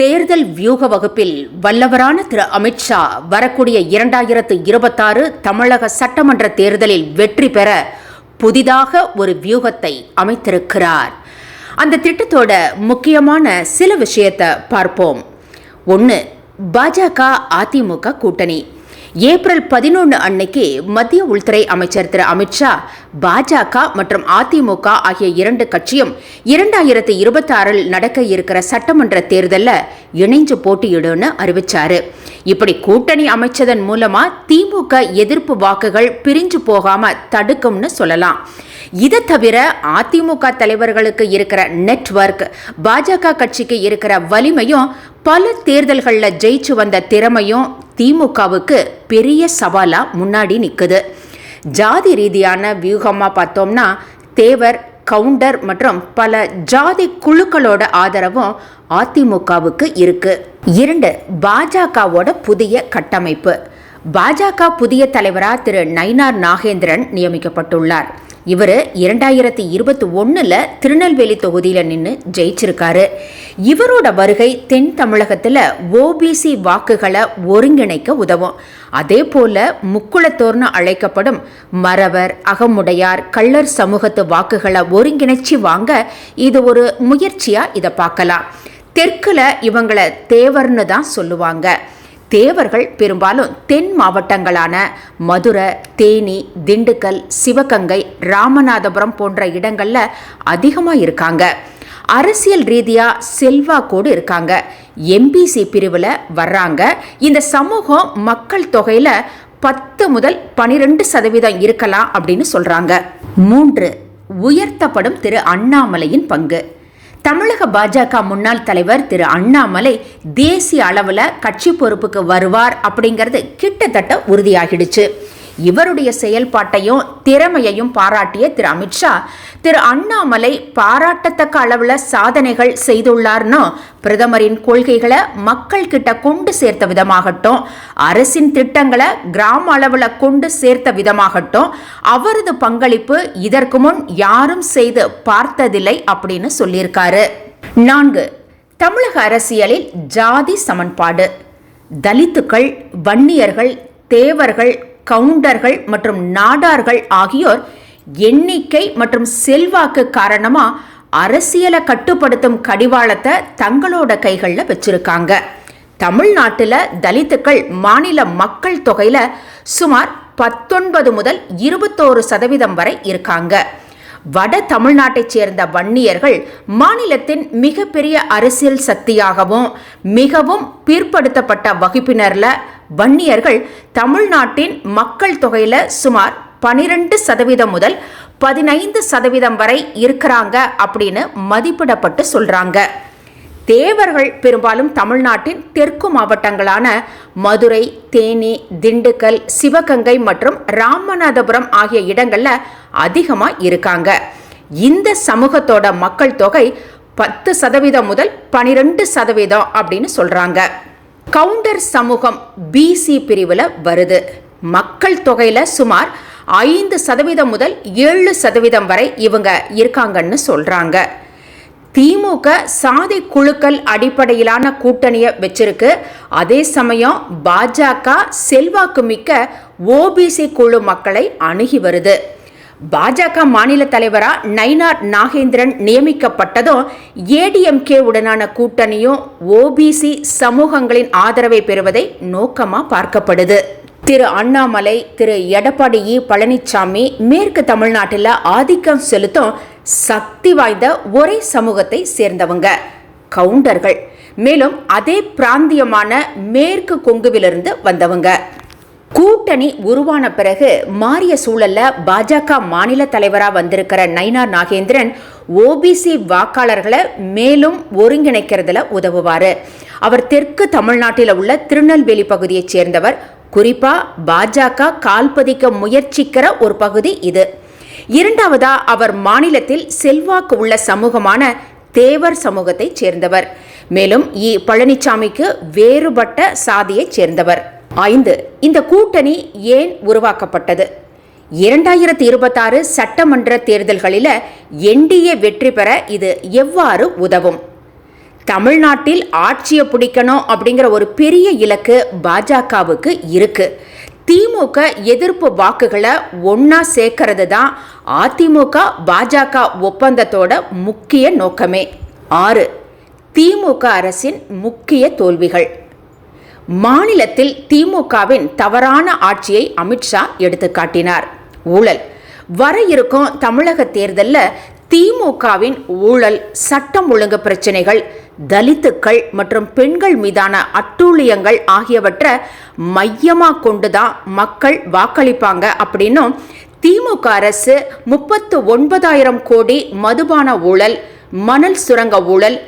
தேர்தல் வியூக வகுப்பில் வல்லவரான திரு. அமித்ஷா வரக்கூடிய இரண்டாயிரத்து இருபத்தாறு தமிழக சட்டமன்ற தேர்தலில் வெற்றி பெற புதிதாக ஒரு வியூகத்தை அமைத்திருக்கிறார். அந்த திட்டத்தோட முக்கியமான சில விஷயத்தை பார்ப்போம். ஒன்று பாஜக அதிமுக கூட்டணி. ஏப்ரல் பதினொன்று அன்னைக்கு மத்திய உள்துறை அமைச்சர் திரு அமித்ஷா பாஜக மற்றும் அதிமுக ஆகிய இரண்டு கட்சியும் இரண்டாயிரத்தி இருபத்தாறில் நடக்க இருக்கிற சட்டமன்ற தேர்தலில் இணைஞ்சு போட்டியிடும்னு அறிவிச்சாரு. இப்படி கூட்டணி அமைச்சதன் மூலமா திமுக எதிர்ப்பு வாக்குகள் பிரிஞ்சு போகாம தடுக்கும்னு சொல்லலாம். இதை தவிர அதிமுக தலைவர்களுக்கு இருக்கிற நெட்வொர்க் பாஜக கட்சிக்கு இருக்கிற வலிமையும் பல தேர்தல்களில் ஜெயிச்சு வந்த திறமையும் திமுகவுக்கு பெரிய சவாலாக முன்னாடி நிற்குது ஜாதி ரீதியான வியூகமாக பார்த்தோம்னா தேவர் கவுண்டர் மற்றும் பல ஜாதி குழுக்களோட ஆதரவும் அதிமுகவுக்கு இருக்கு. இரண்டு பாஜகவோட புதிய கட்டமைப்பு. பாஜக புதிய தலைவராக திரு நயினார் நாகேந்திரன் நியமிக்கப்பட்டுள்ளார். இவர் இரண்டாயிரத்தி இருபத்தி ஒன்றில் திருநெல்வேலி தொகுதியில் நின்று ஜெயிச்சிருக்காரு. இவரோட வருகை தென் தமிழகத்தில் ஓபிசி வாக்குகளை ஒருங்கிணைக்க உதவும். அதே போல முக்குளத்தோர்னு அழைக்கப்படும் மறவர் அகமுடையார் கள்ளர் சமூகத்து வாக்குகளை ஒருங்கிணைச்சி வாங்க இது ஒரு முயற்சியாக இதை பார்க்கலாம். தெற்கில் இவங்களை தேவர்னு தான் சொல்லுவாங்க. தேவர்கள் பெரும்பாலும் தென் மாவட்டங்களான மதுரை தேனி திண்டுக்கல் சிவகங்கை ராமநாதபுரம் போன்ற இடங்களில் அதிகமாக இருக்காங்க. அரசியல் ரீதியாக செல்வாக்கோடு இருக்காங்க. எம்பிசி பிரிவில் வர்றாங்க. இந்த சமூகம் மக்கள் தொகையில் பத்து முதல் பனிரெண்டு சதவீதம் இருக்கலாம் அப்படின்னு சொல்கிறாங்க மூன்று உயர்த்தப்படும் திரு அண்ணாமலையின் பங்கு. தமிழக பாஜக முன்னாள் தலைவர் திரு அண்ணாமலை தேசிய அளவில் கட்சி பொறுப்புக்கு வருவார் அப்படிங்கிறது கிட்டத்தட்ட உறுதியாகிடுச்சு. இவருடைய செயல்பாட்டையும் திறமையையும் பாராட்டிய திரு அமித்ஷா திரு அண்ணாமலை பாராட்டத்தக்க அளவில் சாதனைகள் செய்துள்ளார்னு பிரதமரின் கொள்கைகளை மக்கள் கிட்ட கொண்டு சேர்த்த விதமாகட்டும் அரசின் திட்டங்களை கிராம அளவில் கொண்டு சேர்த்த விதமாகட்டும் அவரது பங்களிப்பு இதற்கு முன் யாரும் செய்து பார்த்ததில்லை அப்படின்னு சொல்லியிருக்காரு. நான்கு தமிழக அரசியலில் ஜாதி சமன்பாடு. தலித்துக்கள் வன்னியர்கள் தேவர்கள் கவுண்டர்கள் மற்றும் நாடார்கள் ஆகியோர் எண்ணிக்கை மற்றும் செல்வாக்கு காரணமா அரசியலை கட்டுப்படுத்தும் கடிவாளத்தை தங்களோட கைகளில் வச்சிருக்காங்க. தமிழ்நாட்டில் தலித்துக்கள் மாநில மக்கள் தொகையில் சுமார் பத்தொன்பது முதல் இருபத்தோரு சதவீதம் வரை இருக்காங்க. வட தமிழ்நாட்டைச் சேர்ந்த வன்னியர்கள் மாநிலத்தின் மிகப்பெரிய அரசியல் சக்தியாகவும் மிகவும் பிற்படுத்தப்பட்ட வகுப்பினரில் வன்னியர்கள் தமிழ்நாட்டின் மக்கள் தொகையில் சுமார் பனிரெண்டு சதவீதம் முதல் பதினைந்து சதவீதம் வரை இருக்கிறாங்க அப்படின்னு மதிப்பிடப்பட்டு சொல்கிறாங்க தேவர்கள் பெரும்பாலும் தமிழ்நாட்டின் தெற்கு மாவட்டங்களான மதுரை தேனி திண்டுக்கல் சிவகங்கை மற்றும் ராமநாதபுரம் ஆகிய இடங்களில் அதிகமாக இருக்காங்க. இந்த சமூகத்தோட மக்கள் தொகை பத்து சதவீதம் முதல் பனிரெண்டு சதவீதம் அப்படின்னு சொல்கிறாங்க கவுண்டர் சமூகம் பிசி பிரிவில் வருது. மக்கள் தொகையில் சுமார் ஐந்து சதவீதம் முதல் ஏழு சதவீதம் வரை இவங்க இருக்காங்கன்னு சொல்கிறாங்க திமுக சாதி குழுக்கள் அடிப்படையிலான கூட்டணியை வச்சிருக்கு. அதே சமயம் பாஜக செல்வாக்கு மிக்க ஓபிசி குழு மக்களை அணுகி வருது. பாஜக மாநில தலைவராக நைனார் நாகேந்திரன் நியமிக்கப்பட்டதும் ஏடிஎம்கே உடனான கூட்டணியும் ஓபிசி சமூகங்களின் ஆதரவை பெறுவதை நோக்கமாக பார்க்கப்படுது. திரு அண்ணாமலை திரு எடப்பாடி இ பழனிசாமி மேற்கு தமிழ்நாட்டில் ஆதிக்கம் செலுத்தும் சக்தி வாய்ந்த ஒரே சமூகத்தை சேர்ந்தவங்க கவுண்டர்கள். மேலும் அதே பிராந்தியமான மேற்கு கொங்குவிலிருந்து வந்தவங்க. கூட்டணி உருவான பிறகு மாறிய சூழல்ல பாஜக மாநில தலைவராக வந்திருக்கிற நைனா நாகேந்திரன் ஓபிசி வாக்காளர்களை மேலும் ஒருங்கிணைக்கிறதுல உதவுவார். அவர் தெற்கு தமிழ்நாட்டில் உள்ள திருநெல்வேலி பகுதியைச் சேர்ந்தவர். குறிப்பா பாஜக கால்பதிக்க முயற்சிக்கிற ஒரு பகுதி இது. இரண்டாவதா அவர் மாநிலத்தில் செல்வாக்கு உள்ள சமூகமான தேவர் சமூகத்தைச் சேர்ந்தவர். மேலும் இ. பழனிசாமிக்கு வேறுபட்ட சாதியைச் சேர்ந்தவர். ஐந்து இந்த கூட்டணி ஏன் உருவாக்கப்பட்டது? இரண்டாயிரத்தி இருபத்தாறு சட்டமன்ற தேர்தல்களில் என்டிஏ வெற்றி பெற இது எவ்வாறு உதவும்? தமிழ்நாட்டில் ஆட்சியை பிடிக்கணும் அப்படிங்கிற ஒரு பெரிய இலக்கு பாஜகவுக்கு இருக்கு. திமுக எதிர்ப்பு வாக்குகளை ஒன்றா சேர்க்கறது தான் அதிமுக பாஜக ஒப்பந்தத்தோட முக்கிய நோக்கமே. ஆறு திமுக அரசின் முக்கிய தோல்விகள். மாநிலத்தில் திமுகவின் தவறான ஆட்சியை அமித்ஷா எடுத்துக்காட்டினார். ஊழல். வர இருக்கும் தமிழக தேர்தலில் திமுகவின் ஊழல் சட்டம் ஒழுங்கு பிரச்சனைகள் தலித்துக்கள் மற்றும் பெண்கள் மீதான அட்டூழியங்கள் ஆகியவற்றை மையமாக கொண்டுதான் மக்கள் வாக்களிப்பாங்க அப்படின்னும் திமுக அரசு முப்பத்து ஒன்பதாயிரம் கோடி மதுபான ஊழல் மணல் சுரங்க ஊழல்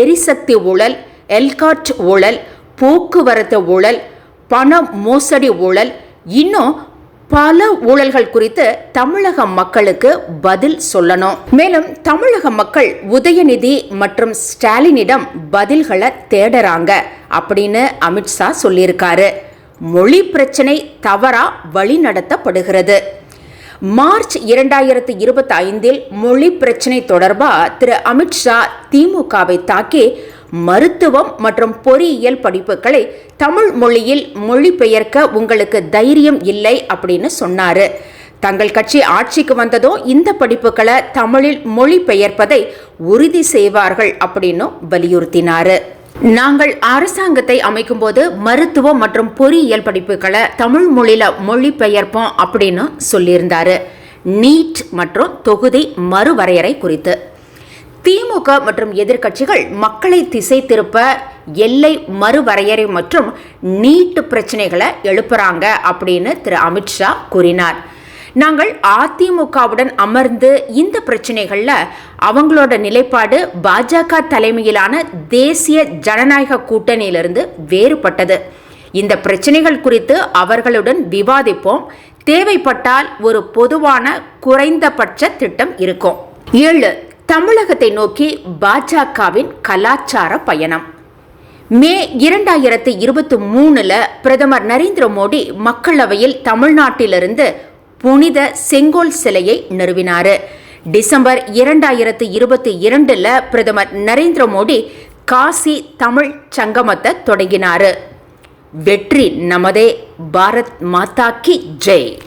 எரிசக்தி ஊழல் எல்காட் ஊழல் போக்குவரத்து ஊழல் பண மோசடி ஊழல் இன்னும் பல ஊழல்கள் குறித்து தமிழக மக்களுக்கு பதில் சொல்லணும். மேலும் தமிழக மக்கள் உதயநிதி மற்றும் ஸ்டாலினிடம் பதில்களை தேடுறாங்க அப்படின்னு அமித்ஷா சொல்லியிருக்காரு. மொழி பிரச்சனை தவறா வழிநடத்தப்படுகிறது. மார்ச் இரண்டாயிரத்து இருபத்தி ஐந்தில் மொழி பிரச்சினை தொடர்பாக திரு அமித்ஷா திமுகவை தாக்கி மருத்துவம் மற்றும் பொறியியல் படிப்புகளை தமிழ் மொழியில் மொழிபெயர்க்க உங்களுக்கு தைரியம் இல்லை அப்படின்னு சொன்னார். தங்கள் கட்சி ஆட்சிக்கு வந்ததும் இந்த படிப்புகளை தமிழில் மொழிபெயர்ப்பதை உறுதி செய்வார்கள் அப்படின்னு வலியுறுத்தினார். நாங்கள் அரசாங்கத்தை அமைக்கும் போது மருத்துவம் மற்றும் பொறியியல் படிப்புகளை தமிழ் மொழியில மொழிபெயர்ப்போம் அப்படின்னு சொல்லியிருந்தாரு. நீட் மற்றும் தொகுதி மறுவரையறை குறித்து. திமுக மற்றும் எதிர்க்கட்சிகள் மக்களை திசை திருப்ப எல்லை மறுவரையறை மற்றும் நீட் பிரச்சனைகளை எழுப்புறாங்க அப்படின்னு திரு அமித்ஷா கூறினார். நாங்கள் அதிமுகவுடன் அமர்ந்து இந்த பிரச்சனைகளில் அவங்களோட நிலைப்பாடு பாஜக தலைமையிலான தேசிய ஜனநாயக கூட்டணியிலிருந்து வேறுபட்டது. இந்த பிரச்சனைகள் குறித்து அவர்களுடன் விவாதிப்போம். தேவைப்பட்டால் ஒரு பொதுவான குறைந்தபட்ச திட்டம் இருக்கும். ஏழு தமிழகத்தை நோக்கி பாஜகவின் கலாச்சார பயணம். மே இரண்டாயிரத்து இருபத்தி மூணுல பிரதமர் நரேந்திர மோடி மக்களவையில் தமிழ்நாட்டிலிருந்து புனித செங்கோல் சிலையை நிறுவினார். டிசம்பர் இரண்டாயிரத்து இருபத்தி இரண்டுல பிரதமர் நரேந்திர மோடி காசி தமிழ் சங்கமத்தை தொடங்கினார். வெற்றி நமதே பாரத் மாதா கி ஜெய்.